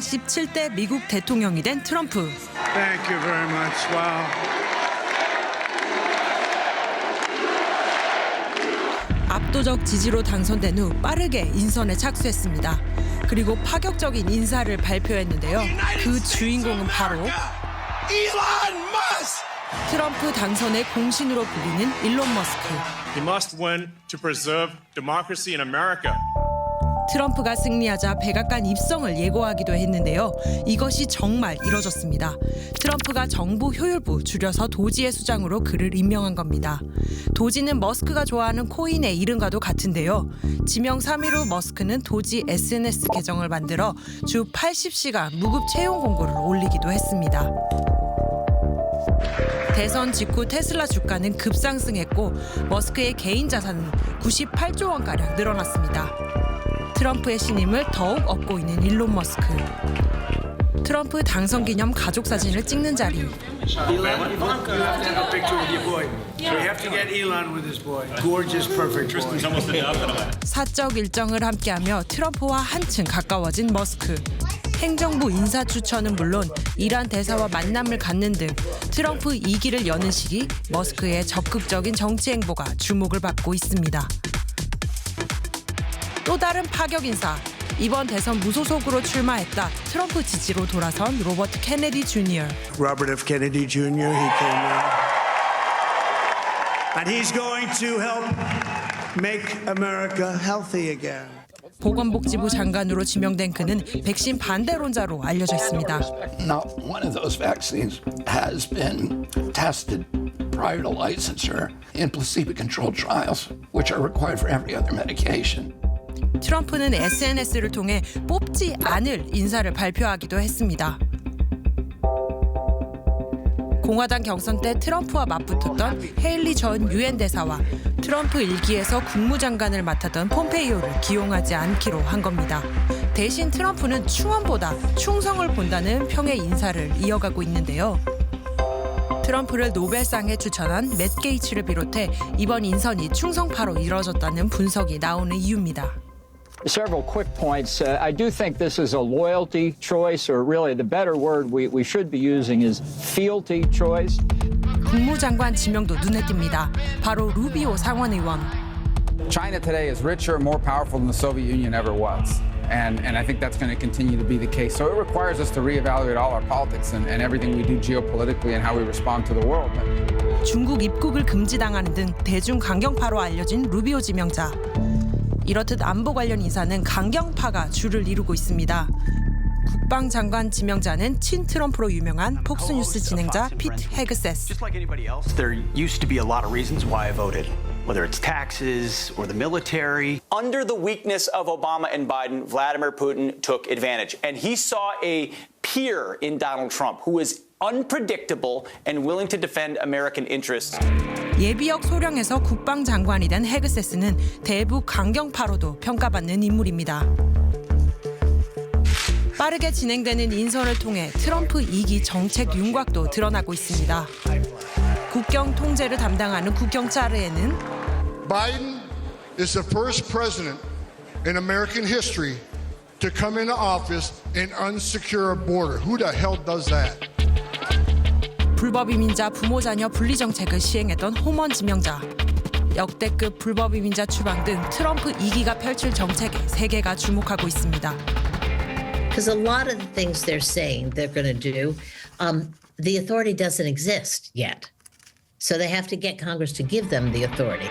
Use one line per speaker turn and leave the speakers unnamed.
47대 미국 대통령이 된 트럼프.
Thank you very much. Wow.
압도적 지지로 당선된 후 빠르게 인선에 착수했습니다. 그리고 파격적인 인사를 발표했는데요. 그 주인공은 바로
Elon Musk!
트럼프 당선의 공신으로 불리는 일론 머스크.
He must win to preserve democracy in America.
트럼프가 승리하자 백악관 입성을 예고하기도 했는데요. 이것이 정말 이뤄졌습니다. 트럼프가 정부 효율부 줄여서 도지의 수장으로 그를 임명한 겁니다. 도지는 머스크가 좋아하는 코인의 이름과도 같은데요. 지명 3일 후 머스크는 도지 SNS 계정을 만들어 주 80시간 무급 채용 공고를 올리기도 했습니다. 대선 직후 테슬라 주가는 급상승했고 머스크의 개인 자산은 98조 원가량 늘어났습니다. 트럼프의 신임을 더욱 얻고 있는 일론 머스크. 트럼프 당선 기념 가족 사진을 찍는 자리. 사적 일정을 함께하며 트럼프와 한층 가까워진 머스크. 행정부 인사 추천은 물론 이란 대사와 만남을 갖는 등 트럼프 2기를 여는 시기 머스크의 적극적인 정치 행보가 주목을 받고 있습니다. 또 다른 파격 인사. 이번 대선 무소속으로 출마했다 트럼프 지지로 돌아선 로버트 케네디 주니어.
Robert F. Kennedy Jr., he came in. And he's going to help make America healthy again.
보건복지부 장관으로 지명된 그는 백신 반대론자로 알려져 있습니다.
Not one of those vaccines has been tested prior to licensure in placebo controlled trials, which are required for every other medication.
트럼프는 SNS를 통해 뽑지 않을 인사를 발표하기도 했습니다. 공화당 경선 때 트럼프와 맞붙었던 헤일리 전 유엔 대사와 트럼프 일기에서 국무장관을 맡았던 폼페이오를 기용하지 않기로 한 겁니다. 대신 트럼프는 충원보다 충성을 본다는 평의 인사를 이어가고 있는데요. 트럼프를 노벨상에 추천한 맷 게이츠를 비롯해 이번 인선이 충성파로 이뤄졌다는 분석이 나오는 이유입니다.
Several quick points. Uh, I do think this is a loyalty choice, or really the better word we, we should be using is fealty choice.
국무장관 지명도 눈에 띕니다. 바로 루비오 상원의원.
China today is richer and more powerful than the Soviet Union ever was. And, and I think that's going to continue to be the case. So it requires us to reevaluate all our politics and, and everything we do geopolitically and how we respond to the world.
중국 입국을 금지당하는 등 대중 강경파로 알려진 루비오 지명자. 이렇듯 안보 관련 인사는 강경파가 주를 이루고 있습니다. 국방장관 지명자는 친 트럼프로 유명한 폭스뉴스 진행자 피트 헤그세스.
Whether it's taxes or the military. Under the weakness of Obama and Biden, Vladimir Putin took advantage. And he saw a peer in Donald Trump who was unpredictable and willing to defend American interests.
예비역 소령에서 국방장관이 된 헤그세스는 대북 강경파로도 평가받는 인물입니다. 빠르게 진행되는 인선을 통해 트럼프 2기 정책 윤곽도 드러나고 있습니다. 국경 통제를 담당하는 국경차르에는
Biden is the first president in American history to come into office and unsecure a border. Who the hell does that?
불법 이민자 부모 자녀 분리 정책을 시행했던 호먼 지명자. 역대급 불법 이민자 추방 등 트럼프 2기가 펼칠 정책에 세계가 주목하고 있습니다.
Because a lot of the things they're saying they're going to do, um, the authority doesn't exist yet. So they have to get Congress to give them the authority.